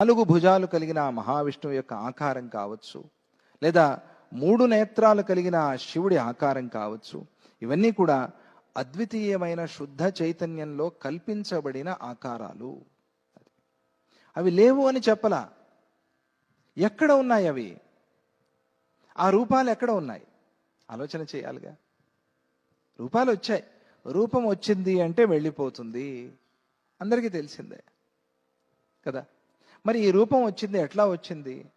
నాలుగు భుజాలు కలిగిన ఆ మహావిష్ణువు యొక్క ఆకారం కావచ్చు లేదా మూడు నేత్రాలు కలిగిన ఆ శివుడి ఆకారం కావచ్చు ఇవన్నీ కూడా అద్వితీయమైన శుద్ధ చైతన్యంలో కల్పించబడిన ఆకారాలు. అవి లేవు అని చెప్పలా. ఎక్కడ ఉన్నాయి అవి? ఆ రూపాలు ఎక్కడ ఉన్నాయి? ఆలోచన చేయాలిగా. రూపాలు వచ్చాయి. రూపం వచ్చింది అంటే వెళ్ళిపోతుంది. అందరికీ తెలిసిందే కదా. మరి ఈ రూపం వచ్చింది ఎట్లా వచ్చింది?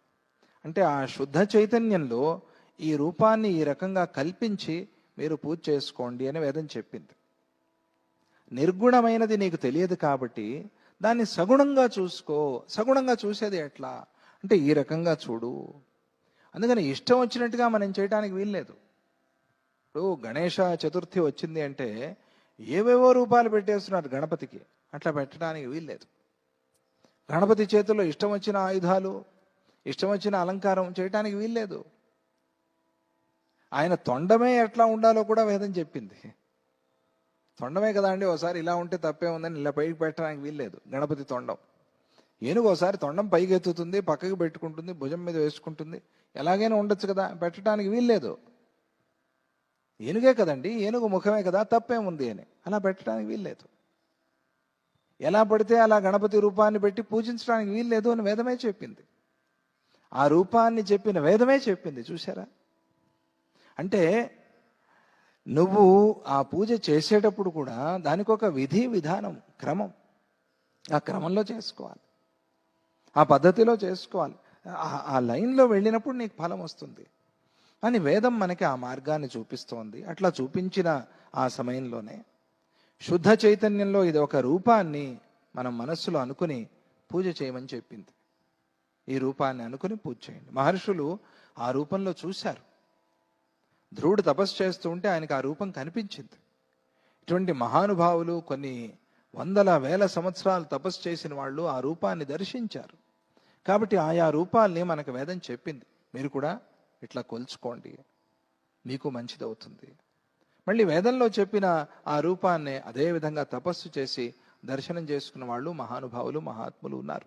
అంటే ఆ శుద్ధ చైతన్యంలో ఈ రూపాన్ని ఈ రకంగా కల్పించి మీరు పూజ చేసుకోండి అని వేదం చెప్పింది. నిర్గుణమైనది నీకు తెలియదు కాబట్టి దాన్ని సగుణంగా చూసుకో. సగుణంగా చూసేది ఎట్లా? అంటే ఈ రకంగా చూడు. అందుకని ఇష్టం వచ్చినట్టుగా మనం చేయడానికి వీల్లేదు. ఇప్పుడు గణేష చతుర్థి వచ్చింది అంటే ఏవేవో రూపాలు పెట్టేస్తున్నారు గణపతికి. అట్లా పెట్టడానికి వీల్లేదు. గణపతి చేతిలో ఇష్టం వచ్చిన ఆయుధాలు ఇష్టం వచ్చిన అలంకారం చేయటానికి వీల్లేదు. ఆయన తొండమే ఎట్లా ఉండాలో కూడా వేదం చెప్పింది. తొండమే కదా అండి ఒకసారి ఇలా ఉంటే తప్పే ఉందని ఇలా పైకి పెట్టడానికి వీల్లేదు. గణపతి తొండం. ఏనుగు ఒకసారి తొండం పైకి ఎత్తుతుంది పక్కకి పెట్టుకుంటుంది భుజం మీద వేసుకుంటుంది. ఎలాగైనా ఉండొచ్చు కదా పెట్టడానికి వీల్లేదు. ఏనుగే కదండి ఏనుగు ముఖమే కదా తప్పేముంది అని. అలా పెట్టడానికి వీల్లేదు. ఎలా పడితే అలా గణపతి రూపాన్ని పెట్టి పూజించడానికి వీల్లేదు అని వేదమే చెప్పింది. ఆ రూపాన్ని చెప్పిన వేదమే చెప్పింది చూసారా అంటే నువ్వు ఆ పూజ చేసేటప్పుడు కూడా దానికి ఒక విధి విధానం క్రమం. ఆ క్రమంలో చేసుకోవాలి. ఆ పద్ధతిలో చేసుకోవాలి. ఆ- ఆ లైన్లో వెళ్ళినప్పుడు నీకు ఫలం వస్తుంది. అని వేదం మనకి ఆ మార్గాన్ని చూపిస్తోంది. అట్లా చూపించిన ఆ సమయంలోనే శుద్ధ చైతన్యంలో ఇది ఒక రూపాన్ని మనం మనస్సులో అనుకుని పూజ చేయమని చెప్పింది. ఈ రూపాన్ని అనుకుని పూజ చేయండి. మహర్షులు ఆ రూపంలో చూశారు. ధ్రువుడు తపస్సు చేస్తూ ఉంటే ఆయనకు ఆ రూపం కనిపించింది. ఇటువంటి మహానుభావులు కొన్ని వందల వేల సంవత్సరాలు తపస్సు చేసిన వాళ్ళు ఆ రూపాన్ని దర్శించారు. కాబట్టి ఆయా రూపాల్ని మనకు వేదం చెప్పింది. మీరు కూడా ఇట్లా కొలుచుకోండి. మీకు మంచిదవుతుంది. మళ్ళీ వేదంలో చెప్పిన ఆ రూపాన్ని అదే విధంగా తపస్సు చేసి దర్శనం చేసుకున్న వాళ్ళు మహానుభావులు మహాత్ములు ఉన్నారు.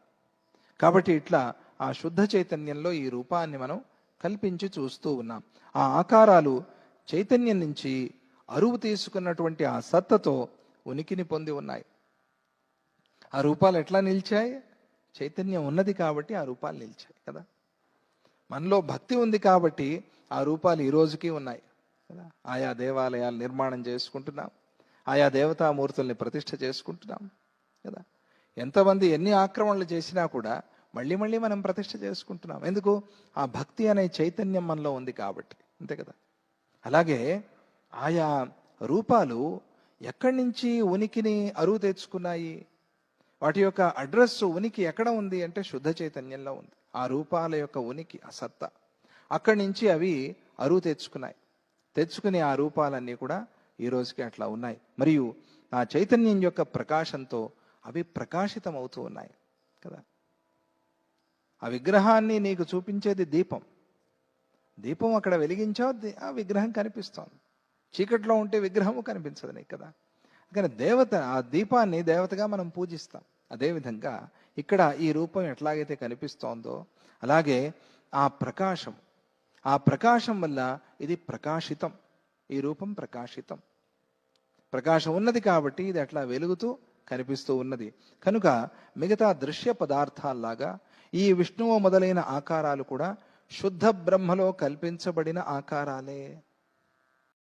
కాబట్టి ఇట్లా ఆ శుద్ధ చైతన్యంలో ఈ రూపాన్ని మనం కల్పించి చూస్తూ ఉన్నాం. ఆ ఆకారాలు చైతన్యం నుంచి అరువు తీసుకున్నటువంటి ఆ సత్తతో ఉనికిని పొంది ఉన్నాయి. ఆ రూపాలు ఎట్లా నిలిచాయి? చైతన్యం ఉన్నది కాబట్టి ఆ రూపాలు నిలిచాయి కదా. మనలో భక్తి ఉంది కాబట్టి ఆ రూపాలు ఈ రోజుకి ఉన్నాయి. కదా? ఆయా దేవాలయాలు నిర్మాణం చేసుకుంటున్నాం. ఆయా దేవతామూర్తుల్ని ప్రతిష్ట చేసుకుంటున్నాం. కదా? ఎంతమంది ఎన్ని ఆక్రమణలు చేసినా కూడా మళ్ళీ మళ్ళీ మనం ప్రతిష్ట చేసుకుంటున్నాం. ఎందుకు? ఆ భక్తి అనే చైతన్యం మనలో ఉంది కాబట్టి. అంతే కదా? అలాగే ఆయా రూపాలు ఎక్కడి నుంచి ఉనికిని అరువు తెచ్చుకున్నాయి? వాటి యొక్క అడ్రస్ ఉనికి ఎక్కడ ఉంది అంటే శుద్ధ చైతన్యంలో ఉంది. ఆ రూపాల యొక్క ఉనికి ఆ సత్తా అక్కడి నుంచి అవి అరువు తెచ్చుకున్నాయి. తెచ్చుకునే ఆ రూపాలన్నీ కూడా ఈ రోజుకి అట్లా ఉన్నాయి. మరియు ఆ చైతన్యం యొక్క ప్రకాశంతో అవి ప్రకాశితం అవుతూ ఉన్నాయి కదా. ఆ విగ్రహాన్ని నీకు చూపించేది దీపం. దీపం అక్కడ వెలిగించావు ఆ విగ్రహం కనిపిస్తోంది. చీకట్లో ఉంటే విగ్రహము కనిపించదు నీకు కదా. కానీ దేవత ఆ దీపాన్ని దేవతగా మనం పూజిస్తాం. అదేవిధంగా ఇక్కడ ఈ రూపం ఎట్లాగైతే కనిపిస్తోందో అలాగే ఆ ప్రకాశం ఆ ప్రకాశం వల్ల ఇది ప్రకాశితం. ఈ రూపం ప్రకాశితం. ప్రకాశం ఉన్నది కాబట్టి ఇది అట్లా వెలుగుతూ కనిపిస్తూ ఉన్నది. కనుక మిగతా దృశ్య పదార్థాల్లాగా ఈ విష్ణువు మొదలైన ఆకారాలు కూడా శుద్ధ బ్రహ్మలో కల్పించబడిన ఆకారాలే.